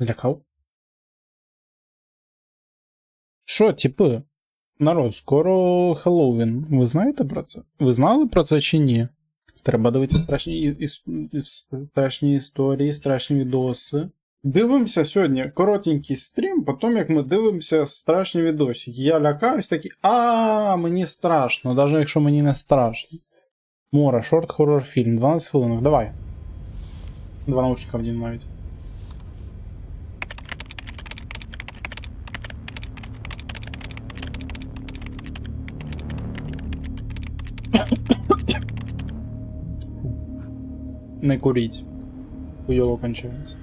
Злякав? Що, типи? Народ, скоро Хеллоуін. Ви знаєте про це? Ви знали про це чи ні? Треба дивитися страшні, іс- страшні історії, страшні відоси. Дивимося сьогодні коротенький стрім, потім як ми дивимося страшні відосики. Я лякаюсь такий, а мені страшно, навіть якщо мені не страшно. Мора, шорт хоррор фільм, 12 хвилин, давай. Два наушника вдінь навіть. Не куріть. Хуйово кончається.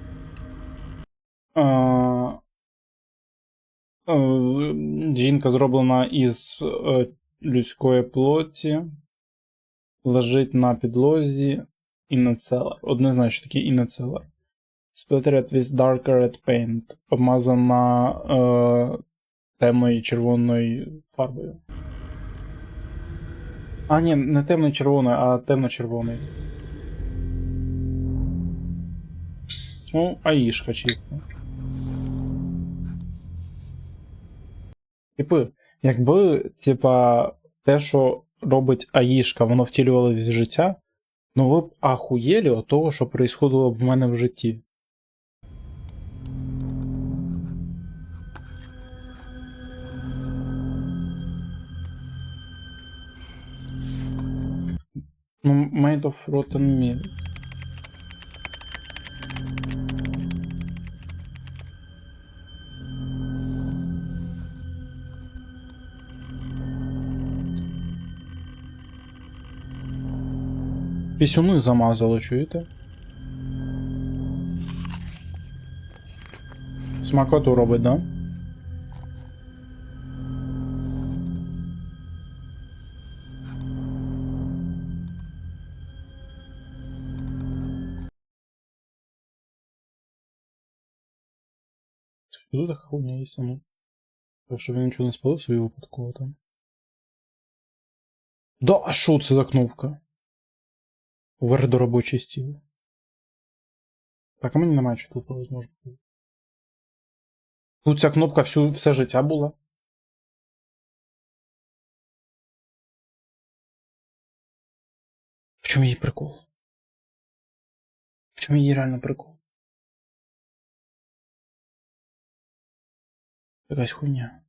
Е, жінка зроблена із е, людської плоті. Лежить на підлозі. Інецелер. От не знаю, що таке інецелер. Splattered with dark red paint. Обмазана е, темною червоною фарбою. А, ні, не темною червоною, а темно-червоною. Ну, аїшка чітко. Типи, якби, типа, те, що робить аїшка, воно втілювалося в життя, ну ви б ахуєлі от того, що происходило б в мене в житті. Ну, Made of Rotten Meat. Пісюни замазало, чуєте? Смакоту робить, да? Тут така хуйня є, ну. Так що він нічого не спалив собі випадково там. Да, а що це за кнопка? Вверх до стіл. Так, а мені немає чого тут можна. Тут ця кнопка всю, все життя була. В чому її прикол? В чому її реально прикол? Якась хуйня.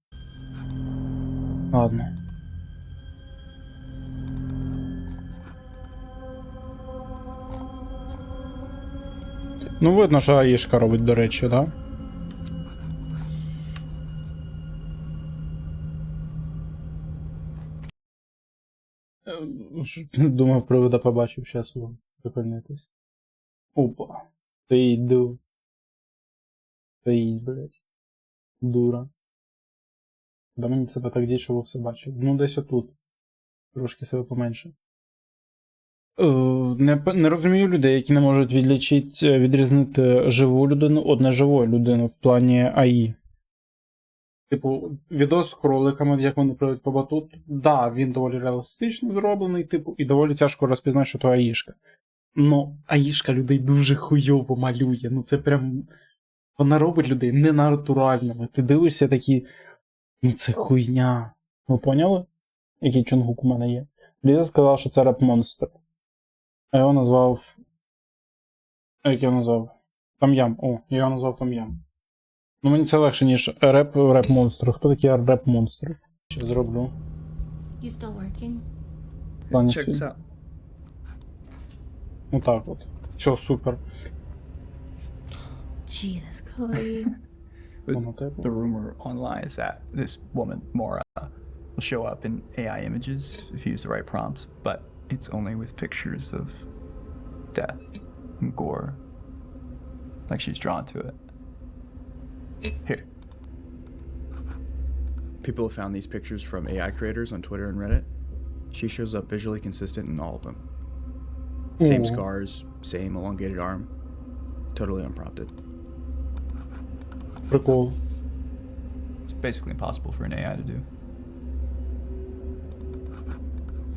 Ладно. Ну, видно, що Аїшка робить, до речі, да? Е, Думав, привода побачив, зараз вам прикольнитись. Опа. Йду. Стоїть, блядь. Дура. Да мені себе так ви все бачив. Ну, десь отут. Трошки себе поменше. Е, Не, не розумію людей, які не можуть відлічити, відрізнити живу людину від неживої людини в плані АІ. Типу, відос з кроликами, як вони приводять по батут, да, він доволі реалістично зроблений, типу, і доволі тяжко розпізнати, що то АІшка. Ну, АІшка людей дуже хуйово малює. Ну це прям. Вона робить людей ненатуральними. Ти дивишся такі. Ну це хуйня. Ви поняли? Який чонгук у мене є? Ліза сказала, що це реп-монстр. А я його назвав. А Як я назвав? Там'ям. О, я його назвав Там'ям. Ну мені це легше, ніж реп реп монстр. Хто такий реп монстр? Що зроблю? You still working? Плані Check this out. Отак от. Все, супер. Jesus, тебе. The rumor online is that this woman, Mora, will show up in AI images if you use the right prompts, but it's only with pictures of death and gore. Like she's drawn to it. Here. People have found these pictures from AI creators on Twitter and Reddit. She shows up visually consistent in all of them. Same scars, same elongated arm. Totally unprompted. Pretty cool. It's basically impossible for an AI to do.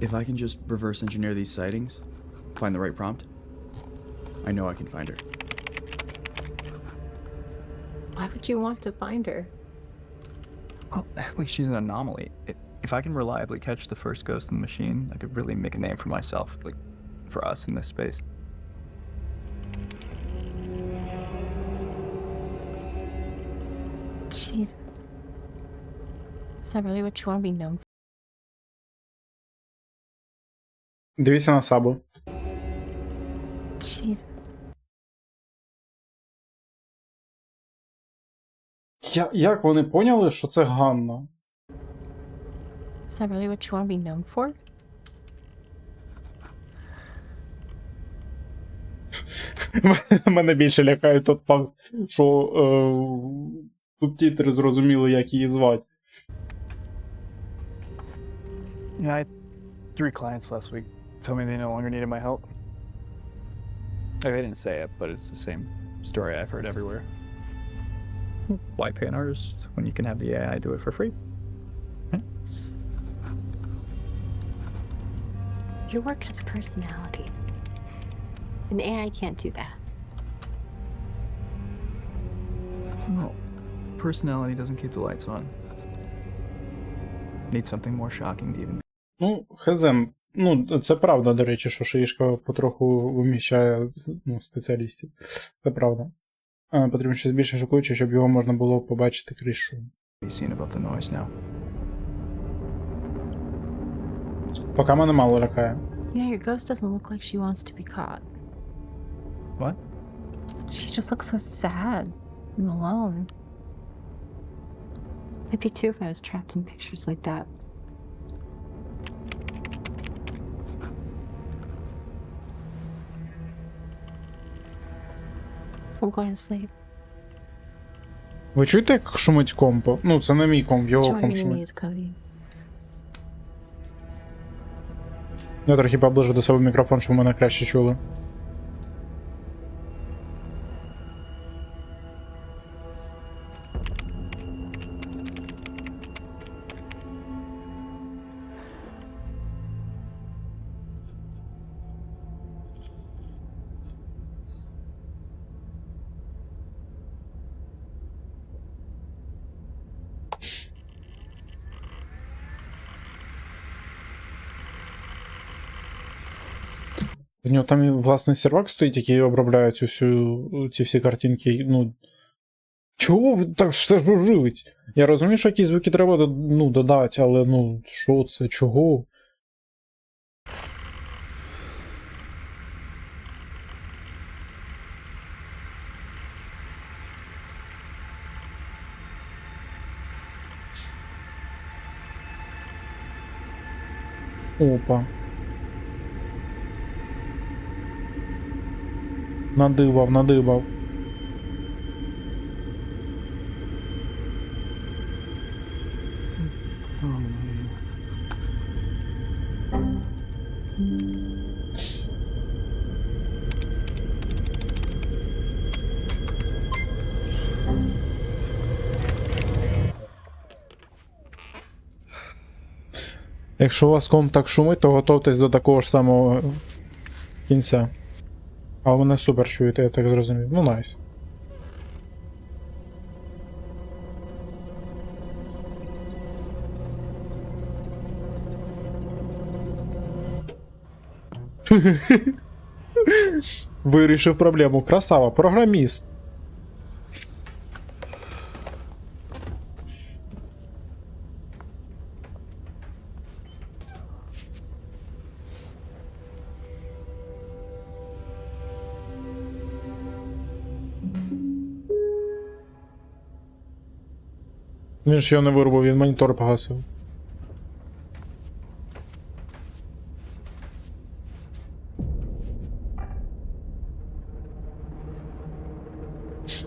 If I can just reverse engineer these sightings, find the right prompt, I know I can find her. Why would you want to find her? Well, at least she's an anomaly. I- If I can reliably catch the first ghost in the machine, I could really make a name for myself, like for us in this space. Jesus. Is that really what you want to be known Дивіться на сабу. Jesus. Я, як вони поняли, що це Ганна? Is that really what you want to be known for? Мене більше лякає тот факт, що е, субтитри зрозуміли, як її звати. Yeah, I had three clients last week told me they no longer needed my help. Like, they didn't say it, but it's the same story I've heard everywhere. Why pay an artist when you can have the AI do it for free? Your work has personality. An AI can't do that. Well, personality doesn't keep the lights on. Need something more shocking to even Ну, хезем. Ну, це правда, до речі, що шиїшка потроху виміщає ну, спеціалістів. Це правда. Потрібно щось більше шокуюче, щоб його можна було побачити крізь шум. Поки мене мало лякає. You know, your ghost doesn't look like she wants to be caught. What? She just looks so sad and alone. I'd be too if I was trapped in pictures like that. I'm going to sleep. Ви чуєте, як шумить компо? Ну, це не мій комп, його Join комп me in шумить. Я трохи поближу до себе мікрофон, щоб мене краще чули. В нього там і власний сервак стоїть, який обробляє цю всю, ці всі картинки. Ну. Чого ви так все жужжить? Я розумію, що якісь звуки треба ну, додати, але ну, що це, чого? Опа. Надибав, надибав. Якщо у вас комп так шумить, то готуйтесь до такого ж самого кінця. А вона супер чуєте, я так зрозумів. Ну найс. Вирішив проблему. Красава, програміст. Він ж його не вирубав, він монітор погасив.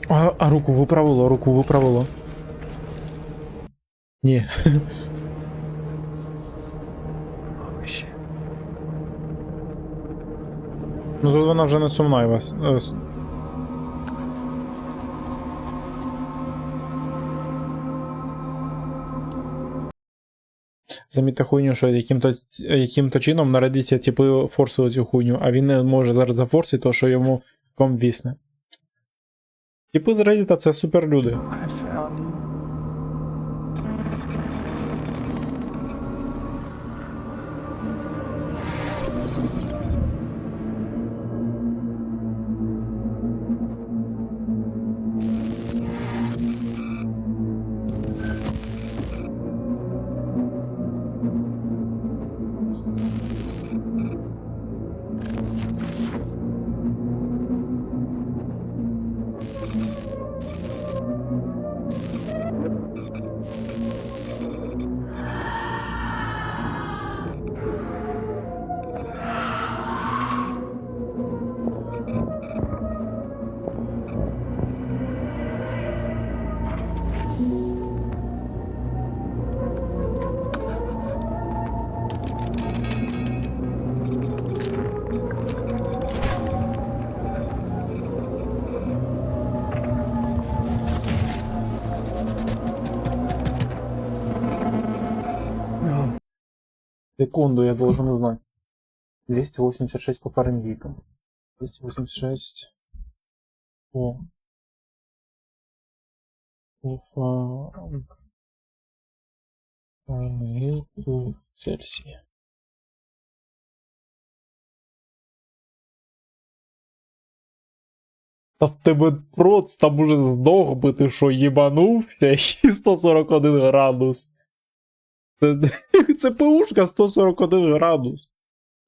А, а руку виправило, руку виправило. Ні. Ну тут вона вже не сумна і вас. Замітьте хуйню, що яким-то, яким-то чином на Reddit типи цю хуйню, а він не може зараз зафорсити, то що йому комп вісне. Типи з Reddit це суперлюди. Секунду, я должен узнать. 286 по Фаренгейту. 286 по... по Фа- Фаренгейту в Цельсии. Та в тебе проц там уже здох би, ти що, їбанувся? І 141 градус. Це, ПУшка 141 градус.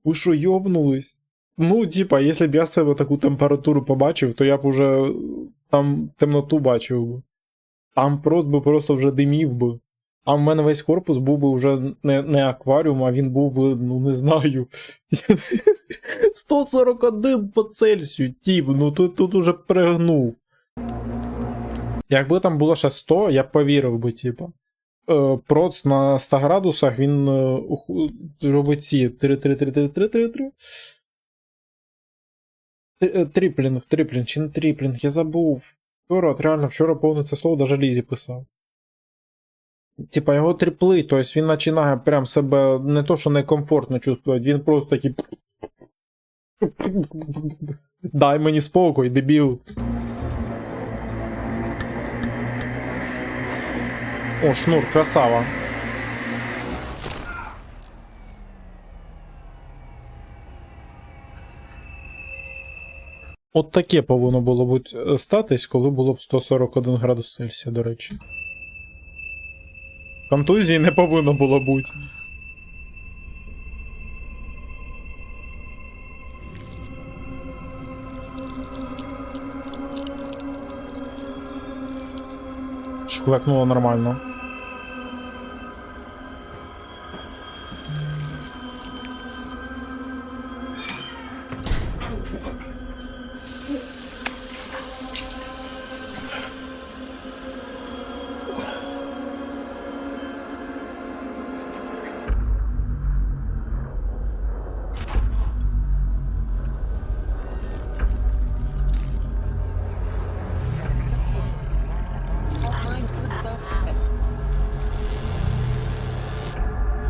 Ви що, йобнулись? Ну, типа, якщо б я себе таку температуру побачив, то я б уже там темноту бачив би. Там просто би просто вже димів би. А в мене весь корпус був би вже не, не акваріум, а він був би, ну не знаю. 141 по Цельсію, тіп, ну тут, тут уже пригнув. Якби там було ще 100, я б повірив би, типа. Е, Проц на 100 градусах він е, робить ці 3-3-3-3-3-3-3. Е, Тріплінг, тріплінг, чи не тріплінг, я забув. Вчора, реально, вчора повне це слово даже Лізі писав. Типа його трипли, тобто він починає прям себе не то, що некомфортно чувствувати, він просто такий. Дай мені спокій, дебіл. О, шнур, красава. От таке повинно було бути е, статись, коли було б 141 градус Цельсія, до речі. Контузії не повинно було бути. Шквекнуло нормально.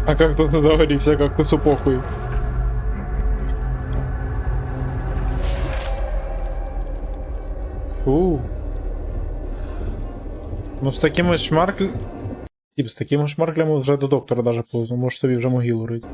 А как тут не загорівся, как ти супохуй. Фу. Ну з такими шмарклями... З такими шмарклями вже до доктора даже поздно, може собі вже могилу рить.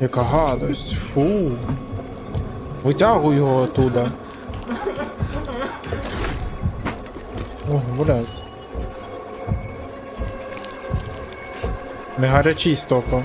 Яка гадость, фу. Витягуй його оттуда. О, блядь. Не гарячий токо.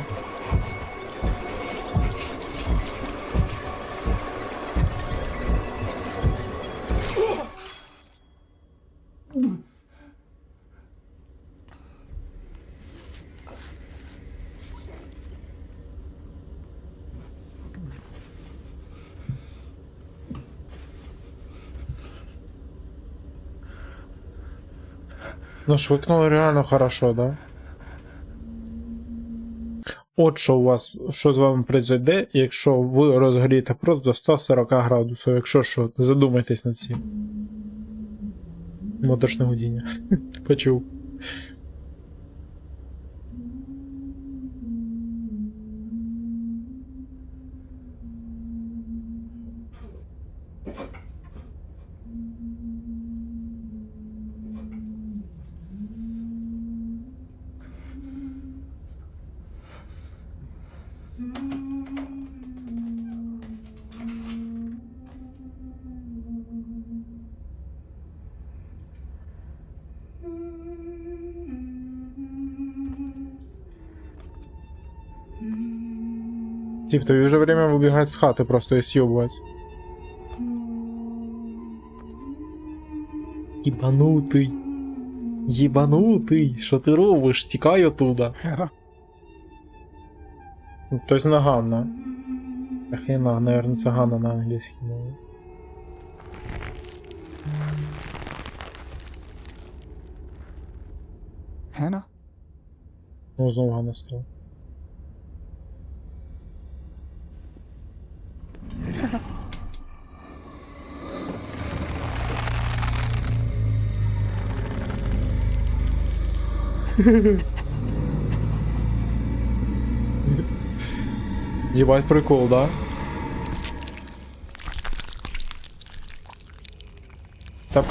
Ну, швыкнуло реально хорошо, да? От що у вас, що з вами произойде, якщо ви розгорієте просто до 140 градусів. Якщо що, задумайтесь над цим. Моторшне гудіння. Почув. Тип, тобі вже время вибігати з хати просто і с'єбувати. Єбанутий. Єбанутий, що ти робиш? Тікай оттуда. Ну, Тобто на Ганна. Ахіна, наверное, це Ганна на англійській мові. Hannah? Ну, знову Ганна стала. Ебать прикол, да? Та.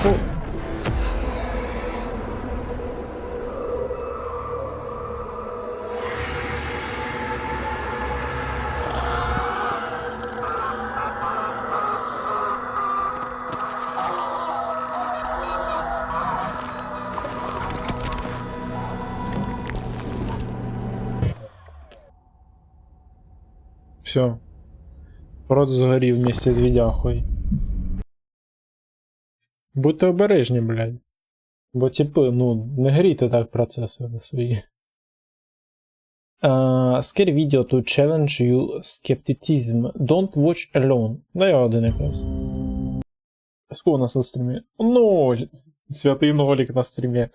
Все. Рот згорів вместе з відяхою. Будьте обережні, блядь. Бо типи, ну, не грійте так процесори свої. Uh, scary video to challenge you skepticism. Don't watch alone. Да я один якраз. Сколько у нас на стрімі? Ноль. Святий нолик на стрімі.